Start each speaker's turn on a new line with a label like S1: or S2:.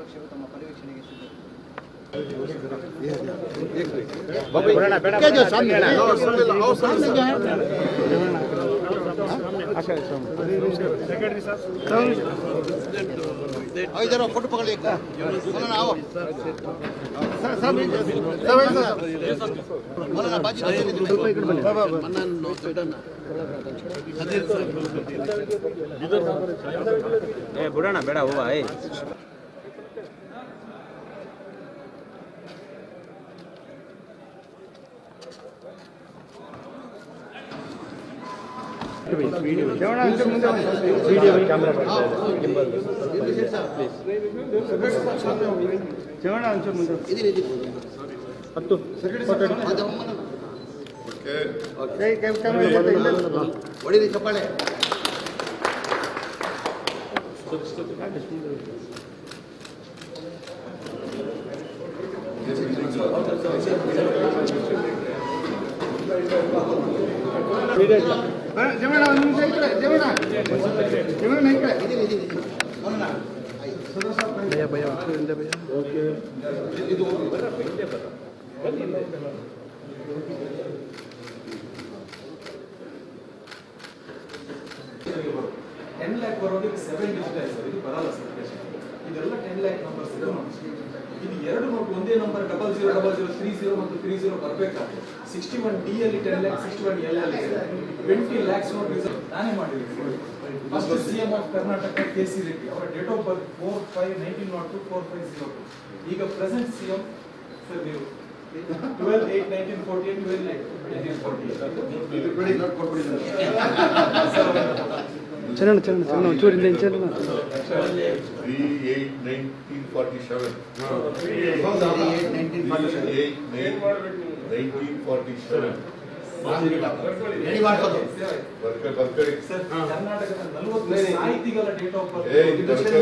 S1: ಪಕ್ಷವು ತಮ್ಮ ಪರಿವೀಕ್ಷಣೆಗೆ ಐದಾರು ಕುಟುಂಬಗಳಿಗೆ ಬೇಡ ಹೂವ ಚವಣ ಅಂಚೂರು ಮುಂದೆ ಹತ್ತು
S2: ಹೊಡಿರಿ ಚಪ್ಪಾಳೆ Thank you. ಜಮಣ
S1: ಒಂದು ಭಯ ಭಯ ಓಕೆ ಇದು
S3: ಟೆನ್ ಲ್ಯಾಕ್ ಬರೋದಕ್ಕೆ ಸೆವೆನ್ ಡಿಜಿಟ್ ಇದು ಬರಲ್ಲ ಸರ್ ಇದೆಲ್ಲ ಟೆನ್ ಲ್ಯಾಕ್ ನಂಬರ್ಸ್ ಇದೆ ಇದು ಎರಡು ನೋಟ್ ಒಂದೇ number double zero double zero three zero ಮತ್ತು ತ್ರೀ ಜೀರೋ ಬರಬೇಕಾದ್ರೆ ಸಿಕ್ಸ್ಟಿ ಒನ್ ಡಿ ಅಲ್ಲಿ ten lakh sixty one L ಅಲ್ಲಿ ಟ್ವೆಂಟಿ ಲ್ಯಾಕ್ಸ್ ನೋಟ್ ರಿಸರ್ವ್ ನಾನೇ ಮಾಡಿದ್ದೀನಿ first C M of Karnataka K C Reddy ಅವರ date of birth four five nineteen naught two four five zero two ಈಗ present C M sir ನೀವು. Twelve eight nineteen forty eight twelve nineteen forty
S1: ಕೊಟ್ಬಿಡಿ
S4: ಚರಣ ಚರಣ ಚರಣ ಒಂಚೂರಿಂದ ಚರಣ
S3: ಕರ್ನಾಟಕದ ನಲವತ್ತು ಸಾಹಿತಿಗಳ ಡೇಟ್ ಆಫ್
S5: ಏ
S3: ಬರ್ತ್